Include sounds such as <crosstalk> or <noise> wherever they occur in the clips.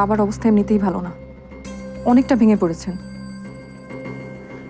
বাবার অবস্থা এমনিতেই ভালো না। অনেকটা ভেঙে পড়েছেন।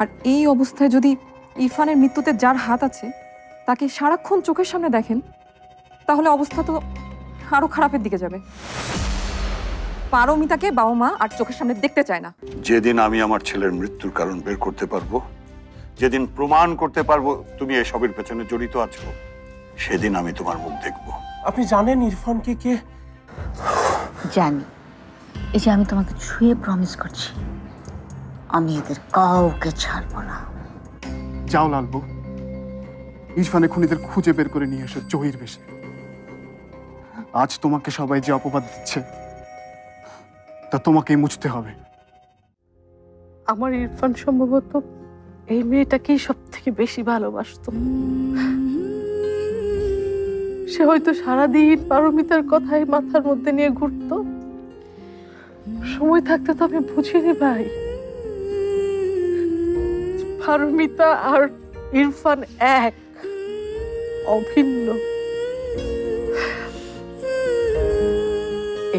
আর এই অবস্থায় যদি ইরফানের মৃত্যুতে যার হাত আছে তাকে সারাক্ষণ চোখের সামনে দেখেন তাহলে অবস্থা তো আরও খারাপের দিকে যাবে। পারমিতাকে বাবা মা আর চোখের সামনে দেখতে চায় না। যেদিন আমি আমার ছেলের মৃত্যুর কারণ বের করতে পারব যেদিন প্রমাণ করতে পারব তুমি এসবের পেছনে জড়িত আছো সেদিন আমি তোমার মুখ দেখব। আপনি জানেন ইরফানকে কে? জানি। এই যে আমি তোমাকে ছুঁয়ে প্রমিস করছি আমি এদের কাউকে ছাড়বো না। যাও লালবু। ইরফানে খুনিদের খুঁজে বের করে নিয়ে এসো জহির বেশে। আজ তোমাকে সবাই যে অপবাদ দিচ্ছে তা তোমাকেই মুছতে হবে। আমার ইরফান সম্ভবত এই মেয়েটাকেই সব থেকে বেশি ভালোবাসতো। সে হয়তো সারাদিন পারমিতার কথাই মাথার মধ্যে নিয়ে ঘুরতো। সময় থাকতে তো আমি বুঝিনি ভাই। পারমিতা আর ইরফান এক, অভিন্ন।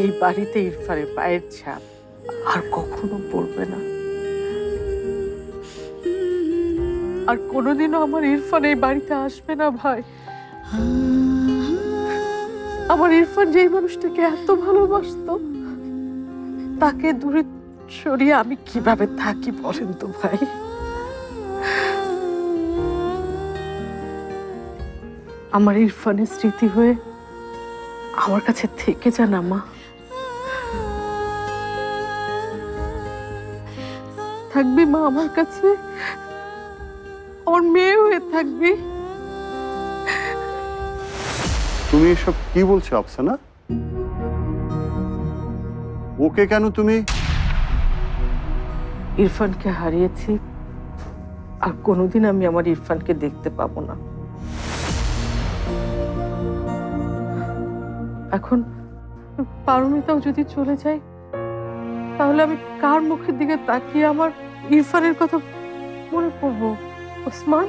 এই বাড়িতে ইরফানের পায়ের ছাপ আর কখনো পড়বে না। আর কোনোদিনও আমার ইরফান এই বাড়িতে আসবে না ভাই। আমার ইরফান যেই মানুষটাকে এত ভালোবাসতো তাকে দূরে সরিয়ে আমি কীভাবে থাকি বলেন তো ভাই? আমার ইরফানের স্মৃতি হয়ে আমার কাছে থেকে যান মা থাকবি মা আমার কাছে? ওর মেয়ে হয়ে থাকবি। তুমি এসব কি বলছো, আফসানা? ওকে কেন তুমি? ইরফানকে হারিয়েছি, আর কোনোদিন আমি আমার ইরফানকে দেখতে পাবো না। এখন পারমিতাও যদি চলে যায়, তাহলে আমি কার মুখের দিকে তাকিয়ে আমার ইরফানের কথা মনে পড়ব? ওসমান?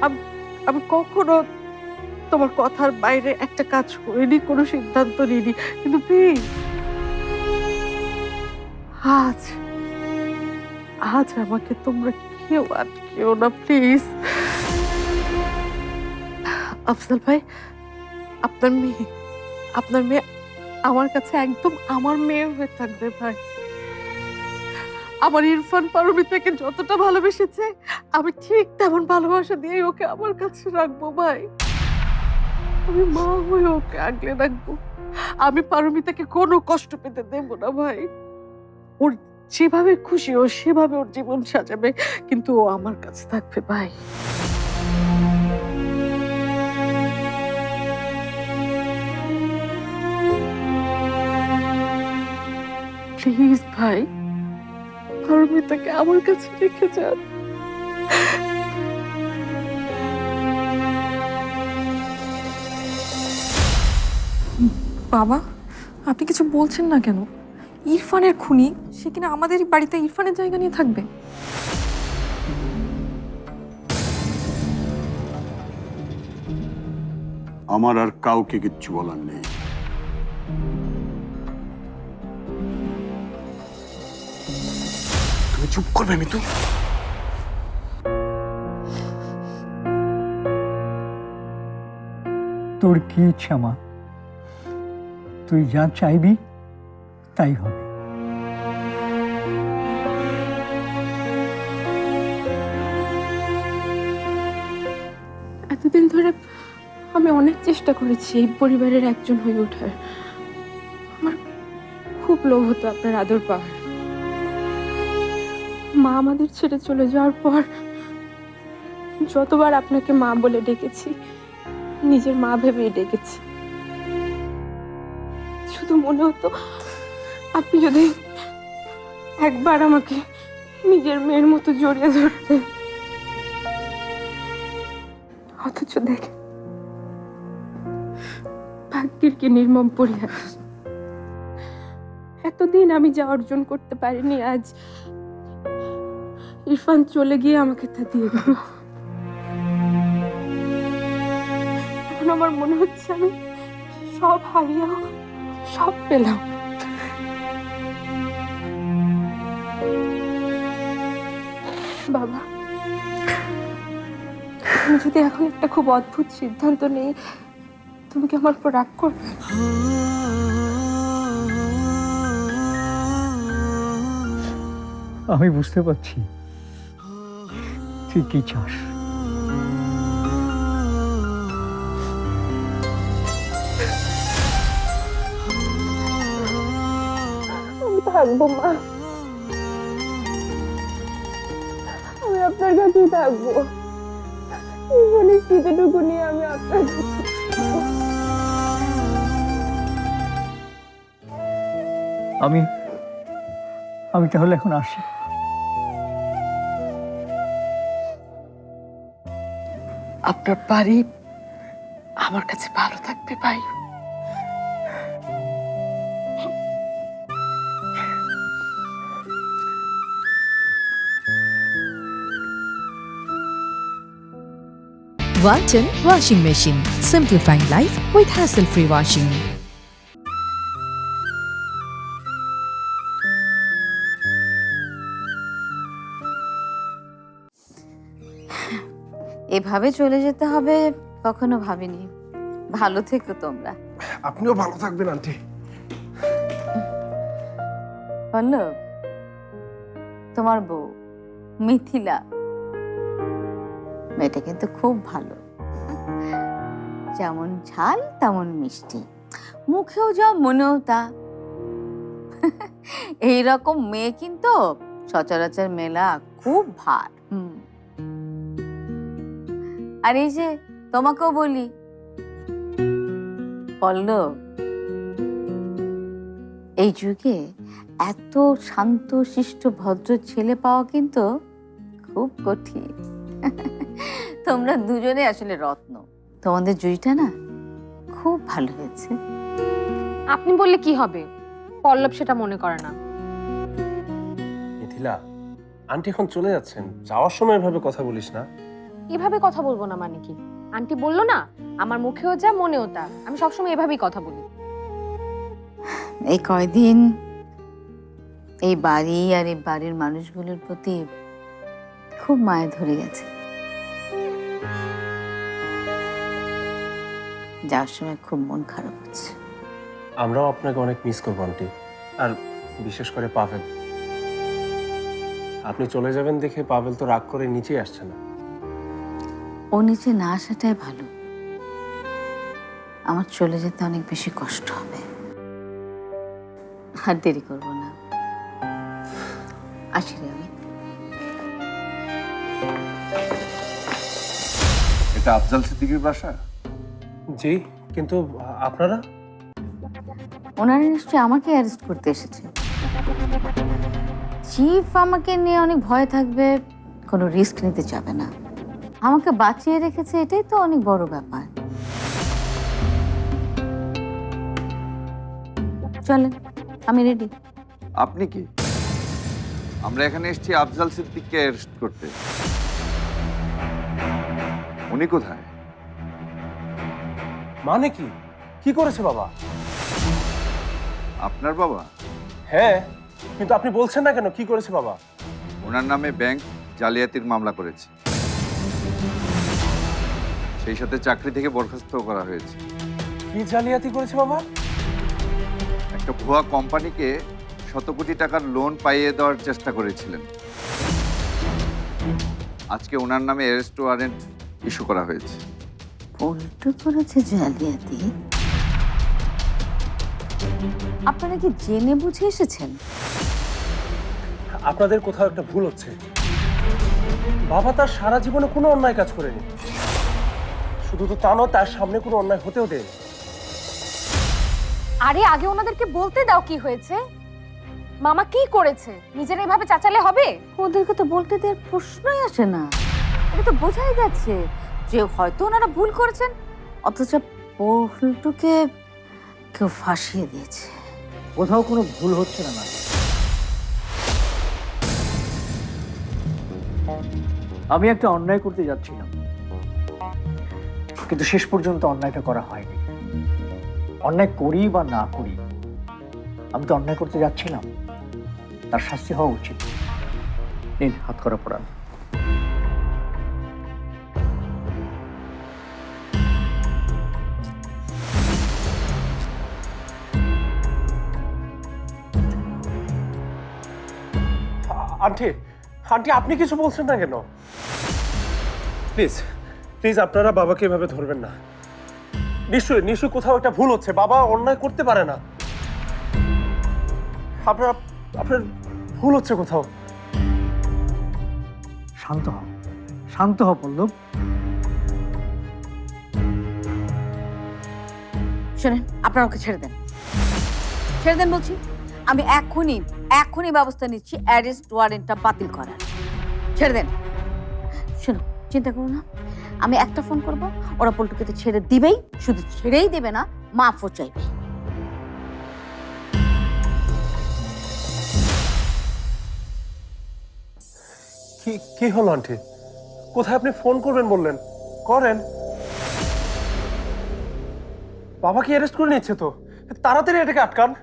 আম- কখনো তোমার কথার বাইরে একটা কাজ করিনি, কোনো সিদ্ধান্ত নিইনি। কিন্তু প্লিজ আজ আজ আমাকে তোমরা কেউ আটকেও না প্লিজ আফজাল ভাই, আপনার মেয়ে আপনার মেয়ে আমার কাছে একদম আমার মেয়ে হয়ে থাকবে ভাই। আমার ইরফান পারমিতাকে যতটা ভালোবেসেছে, আমি ঠিক তেমন ভালোবাসা দিয়ে ওকে আমার কাছে রাখব ভাই। আমি মা হয়ে ওকে আগলে রাখব। আমি পারমিতাকে কোনো কষ্ট পেতে দেবো না, ভাই। ওর যেভাবে খুশি, ও সেভাবে ওর জীবন সাজাবে, কিন্তু ও আমার কাছে থাকবে, ভাই। প্লিজ, ভাই, পারমিতাকে আমার কাছে রেখে যান। বাবা আপনি কিছু বলছেন না কেন? ইরফানের খুনি সে কিনা আমাদের বাড়িতে ইরফানের জায়গা নিয়ে থাকবে? আমার আর কাউকে কিচ্ছু বলার নেই। তুমি চুপ করবে মিতু। তোর কি ইচ্ছা মা? তুই যা চাইবি, তাই হবে। এতদিন ধরে আমি অনেক চেষ্টা করেছি এই পরিবারের একজন হয়ে ওঠার। আমার খুব লোভ হতো আপনার আদর পাওয়ার। মা আমাদের ছেড়ে চলে যাওয়ার পর যতবার আপনাকে মা বলে ডেকেছি, নিজের মা ভেবেই ডেকেছি। শুধু মনে হতো, আপনি যদি একবার আমাকে নিজের মেয়ের মতো জড়িয়ে ধরতেন। অথচ দেখে ভাগ্যের কি নির্মম পরিহাস। এতদিন আমি যা অর্জন করতে পারিনি, আজ ইরফান চলে গিয়ে আমাকে তা দিয়ে গেল এখন আমার মনে হচ্ছে আমি সব হারিয়েও সব পেলাম। বাবা, আমি যদি এখন একটা খুব অদ্ভুত সিদ্ধান্ত নেই, তুমি কি আমার উপর রাগ করবে? আমি বুঝতে পারছি। তুই কি চাস? থাকব মা। আমি আপনার কাছেই থাকব। জীবনের স্মৃতিটুকু নিয়ে আমি আপনার কাছে আমি আমি তাহলে এখন আসি। আপনার বাড়ি আমার কাছে ভালো থাকবে ভাই। Walton Washing Machine. Simplifying life with hassle-free washing. এভাবে চলে যেতে হবে কখনো ভাবিনি ভালো থেকো তোমরা আপনিও ভালো থাকবেন আন্টি পল্লব তোমার বউ মিথিলা মেয়েটা কিন্তু খুব ভালো। যেমন ঝাল, তেমন মিষ্টি। মুখেও যা, মনেও তা। এইরকম মেয়ে কিন্তু সচরাচর মেলা খুব ভার আর এই যে তোমাকেও বলি, পল্লব, এই যুগে এত শান্ত শিষ্ট ভদ্র ছেলে পাওয়া কিন্তু খুব কঠিন। <laughs> তোমরা দুজনে আসলে রত্ন। তোমাদের জুড়িটা না খুব ভালো হয়েছে। আপনি বললে কি হবে? পল্লব সেটা মনে করে না। মিথিলা আন্টি এখন চলে যাচ্ছেন। যাওয়ার সময় এভাবে কথা বলিস না। এভাবে কথা বলব না মানে কি? আন্টি বলল না আমার মুখেও যা মনেও তা। আমি সবসময় এভাবেই কথা বলি। এই কয়দিন এই বাড়ি আর এই বাড়ির মানুষগুলোর প্রতি খুব মায়া ধরে গেছে। যাওয়ার সময় খুব মন খারাপ হচ্ছে। আমরাও আপনাকে অনেক মিস করব আন্টি আর বিশেষ করে পাভেল। আপনি চলে যাবেন দেখে পাভেল তো রাগ করে নিচেই আসছে না। ও নিচে না আসাটাই ভালো। আমার চলে যেতে অনেক বেশি কষ্ট হবে। আর দেরি করব না। আসি রে আমি। এটা আফজাল সিদ্দিকীর বাসা? জি কিন্তু আপনারা? ওনারা নিশ্চয়ই আমাকে অ্যারেস্ট করতে এসেছে। চিফ আমাকে নিয়ে অনেক ভয় থাকবে কোনো রিস্ক নিতে চাবে না। আমাকে বাঁচিয়ে রেখেছে এটাই তো অনেক বড় ব্যাপার। চলেন আমি রেডি আপনি কি? আমরা এখানে এসেছি আফজাল সিদ্দিককে অ্যারেস্ট করতে। উনি কোথায়? মানে কি? কি করেছে বাবা? আপনার বাবা? হ্যাঁ কিন্তু আপনি বলছেন না কেন? কি করেছে বাবা? ওনার নামে ব্যাংক জালিয়াতির মামলা করেছে। সেই সাথে চাকরি থেকে বরখাস্ত করা হয়েছে। কি জালিয়াতি করেছে বাবা? একটা ভুয়া কোম্পানিকে শত কোটি টাকার লোন পাইয়ে দেওয়ার চেষ্টা করেছিলেন। আজকে ওনার নামে অ্যারেস্ট ওয়ারেন্ট ইস্যু করা হয়েছে। পল্টু করেছে জালিয়াতি আপনারা কি জেনে বুঝে এসেছেন? আপনাদের কোথাও একটা ভুল হচ্ছে। বাবা তার সারা জীবনে কোনো অন্যায় কাজ করেনি। শুধু তো তা নয় তার সামনে কোনো অন্যায় হতেও দেয় আরে আগে ওনাদেরকে বলতে দাও কি হয়েছে। মামা কি করেছে? নিজের এভাবে চাচালে হবে? ওদেরকে তো বলতে দেওয়ার প্রশ্নই আসে না। এটা তো বোঝাই যাচ্ছে যে হয়তো ওনারা ভুল করেছেন। অথচ পল্টুকে কেউ ফাঁসিয়ে দিয়েছে। কোথাও কোনো ভুল হচ্ছে না না। আমি একটা অন্যায় করতে যাচ্ছিলাম। কিন্তু শেষ পর্যন্ত অন্যায়টা করা হয়নি। অন্যায় করি বা না করি আমি তো অন্যায় করতে যাচ্ছিলাম। তার শাস্তি হওয়া উচিত। নিন, হাত করা পড়ান। আন্টি আন্টি, আপনি কিছু বলছেন না কেন? প্লিজ প্লিজ আপনারা বাবাকে এভাবে ধরবেন না। নিশ্চয়ই নিশ্চয়ই কোথাও একটা ভুল হচ্ছে। বাবা অন্যায় করতে পারে না। আপনার আপনার ভুল হচ্ছে কোথাও? শান্ত হ। শান্ত হ পল্লব। শোনেন আপনারা ওকে ছেড়ে দেন। ছেড়ে দেন বলছি আমি এখনই এখনই ব্যবস্থা নিচ্ছি অ্যারেস্ট ওয়ারেন্টটা বাতিল করার। ছেড়ে দেন। শোনো চিন্তা করো না। আমি একটা ফোন করব ওরা পল্টুকে তো ছেড়ে দিবেই শুধু ছেড়েই দেবে না মাফও চাইবে। কি কি হলো আন্টি? কোথায় আপনি ফোন করবেন বললেন? করেন। বাবাকে অ্যারেস্ট করে নিচ্ছে তো। তাড়াতাড়ি এটাকে আটকান।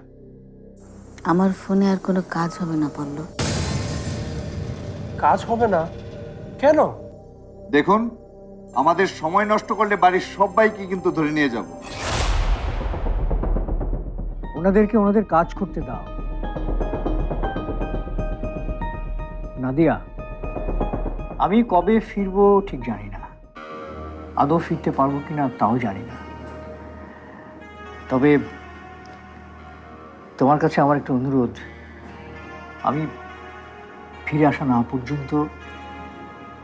আমার ফোনে আর কোনো কাজ হবে না পল্লব। কাজ হবে না? কেন? দেখুন আমাদের সময় নষ্ট করলে বাড়ির সবাইকে কিন্তু ধরে নিয়ে যাব। ওনাদেরকে ওনাদের কাজ করতে দাও। নাদিয়া আমি কবে ফিরবো ঠিক জানি না। আদৌ ফিরতে পারব কি না তাও জানি না। তবে তোমার কাছে আমার একটা অনুরোধ। আমি ফিরে আসা না পর্যন্ত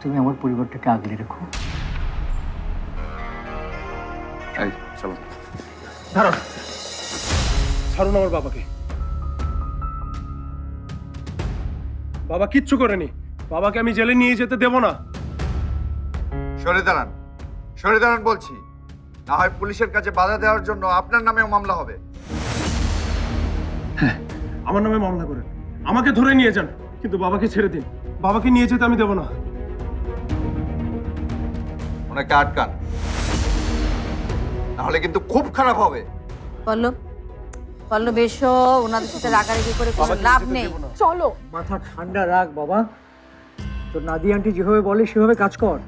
তুমি আমার পরিবারটাকে আগলে রেখো। এই চলো ছাড়ুন আমার বাবাকে। বাবা কিচ্ছু করেনি। বাবাকে আমি জেলে নিয়ে যেতে দেব না। সরে দাঁড়ান। সরে দাঁড়ান বলছি। না হয় পুলিশের কাছে বাধা দেওয়ার জন্য আপনার নামেও মামলা হবে। হ্যাঁ আমার নামে মামলা করেন। আমাকে ধরে নিয়ে যান কিন্তু বাবাকে ছেড়ে দিন। বাবাকে নিয়ে যেতে আমি দেব না। ওনাকে আটকান। নাহলে কিন্তু খুব খারাপ হবে। পল্লব পল্লব এসো ওনাদের সাথে রাগারাগি করে কোনো লাভ নেই। চলো। মাথা ঠান্ডা রাখ বাবা। তোর নাদি আন্টি যেভাবে বলে সেভাবে কাজ কর।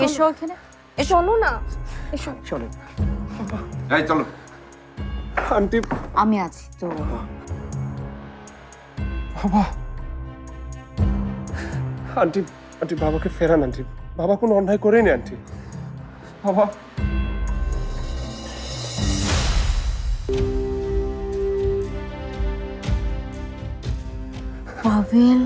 এসো এখানে। চলো না। এসো। চলো। এই চলো। আন্টি। আমি আছি তো। বাবা। আন্টি আন্টি বাবাকে ফেরান আন্টি। বাবা কোনো অন্যায় করেনি আন্টি। বাবা। পাভেল।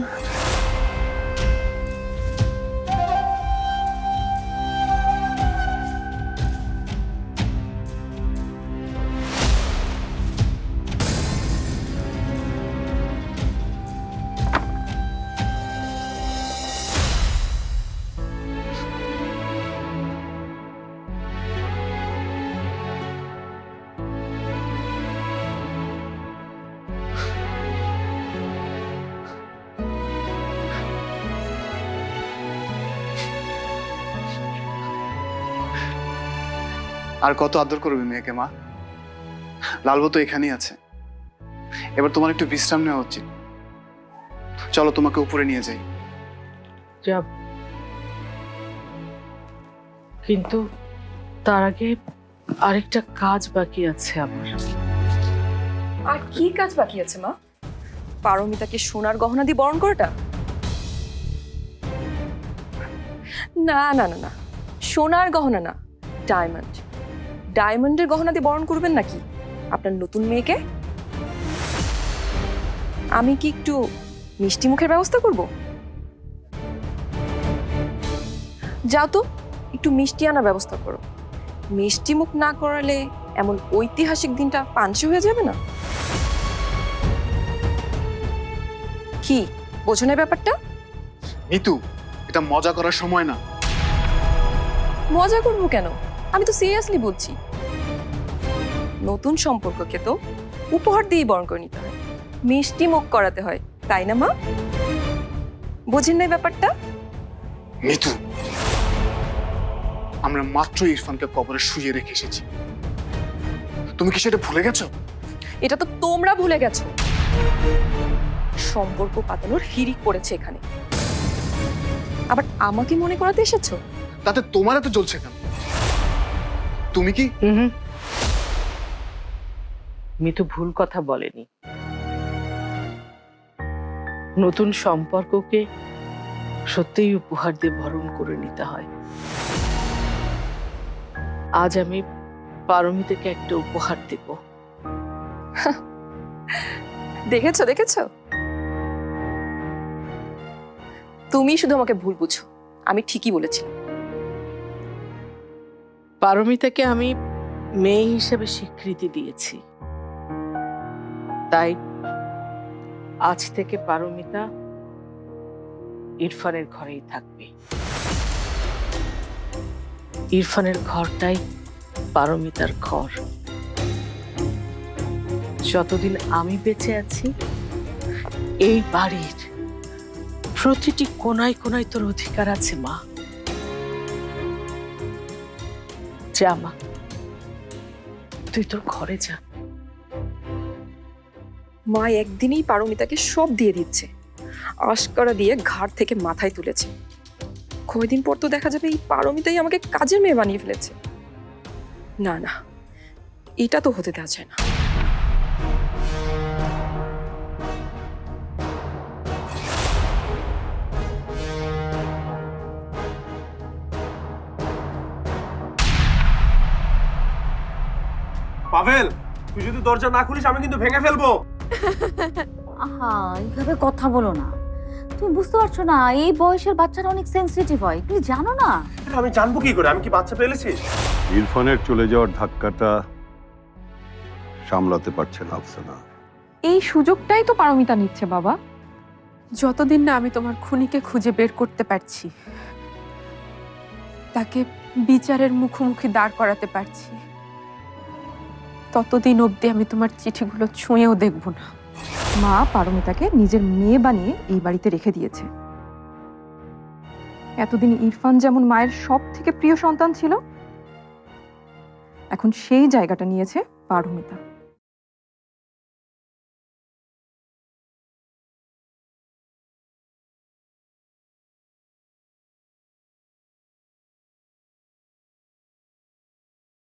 আর কত আদর করবে মেয়েকে মা? লালবু তো এখানেই আছে। এবার তোমার একটু বিশ্রাম নেওয়া উচিত। চলো তোমাকে উপরে নিয়ে যাই। যাব। কিন্তু তার আগে আরেকটা কাজ বাকি আছে আমার। আর কি কাজ বাকি আছে মা? পারমিতাকে সোনার গহনা দিয়ে বরণ করাটা? না না না না। সোনার গহনা না ডায়মন্ড ডায়মন্ডের গহনা দিয়ে বরণ করবেন নাকি? আপনার নতুন মেয়েকে? আমি কি একটু মিষ্টি মুখের ব্যবস্থা করব? যাও তো একটু মিষ্টি আনার ব্যবস্থা করো। মিষ্টি মুখ না করালে এমন ঐতিহাসিক দিনটা পাঞ্চে হয়ে যাবে না? কি বোঝো না ব্যাপারটা? নিতু এটা মজা করার সময় না। মজা করব কেন? আমি তো সিরিয়াসলি বলছি নতুন সম্পর্ককে তো উপহার দিয়েই বরণ করে নিতে হয়। মিষ্টি মুখ করাতে হয় তাই না মা? বোঝেন না ব্যাপারটা? নিতু আমরা মাত্র ইরফানকে কবরে শুয়ে রেখে এসেছি। তুমি কি সেটা ভুলে গেছো? এটা তো তোমরা ভুলে গেছো। সম্পর্ক পাতানোর হিরিক পড়েছে এখানে। আবার আমাকে মনে করাতে এসেছ? তাতে তোমার এত জ্বলছে কেন? তুমি কি? হুম মিতু ভুল কথা বলেনি। নতুন সম্পর্ককে সত্যিই উপহার দিয়ে বরণ করে নিতে হয়। আজ আমি পারমিতাকে একটা উপহার দেব। দেখেছ দেখেছ? তুমি শুধু আমাকে ভুল বুঝো। আমি ঠিকই বলেছিলাম। পারমিতাকে আমি মেয়ে হিসেবে স্বীকৃতি দিয়েছি। তাই আজ থেকে পারমিতা ইরফানের ঘরেই থাকবে। ইরফানের ঘরটাই পারমিতার ঘর। যতদিন আমি বেঁচে আছি, এই বাড়ির প্রতিটি কোনায় কোনায় তোর অধিকার আছে, মা। যা, মা। তুই তোর ঘরে যা। মা একদিনই পারমিতাকে সব দিয়ে দিচ্ছে। আশকরা দিয়ে ঘাড় থেকে মাথায় তুলেছে। কয়দিন পর তো দেখা যাবে এই পারমিতাই আমাকে কাজের মেয়ে বানিয়ে ফেলেছে। না না, এটা তো হতে দেওয়া যায় না। পাভেল তুই যদি দরজা না খুলিস আমি কিন্তু ভেঙে ফেলব। আহা এইভাবে কথা বলো না। তুমি বুঝতে পারছ না এই বয়সের বাচ্চারা অনেক সেনসিটিভ হয়। তুমি জানো না? আমি জানব কি করে? আমি কি বাচ্চা পেলেছি ইরফানের চলে যাওয়ার ধাক্কাটা সামলাতে পারছে না আফসানা। এই সুযোগটাই তো পারমিতা নিচ্ছে বাবা। যতদিন না আমি তোমার খুনিকে খুঁজে বের করতে পারছি তাকে বিচারের মুখোমুখি দাঁড় করাতে পারছি। ততদিন অবধি আমি তোমার চিঠিগুলো ছুঁয়েও দেখব না। মা পারমিতাকে নিজের মেয়ে বানিয়ে এই বাড়িতে রেখে দিয়েছে। এতদিন ইরফান যেমন মায়ের সব থেকে প্রিয় সন্তান ছিল, এখন সেই জায়গাটা নিয়েছে পারমিতা।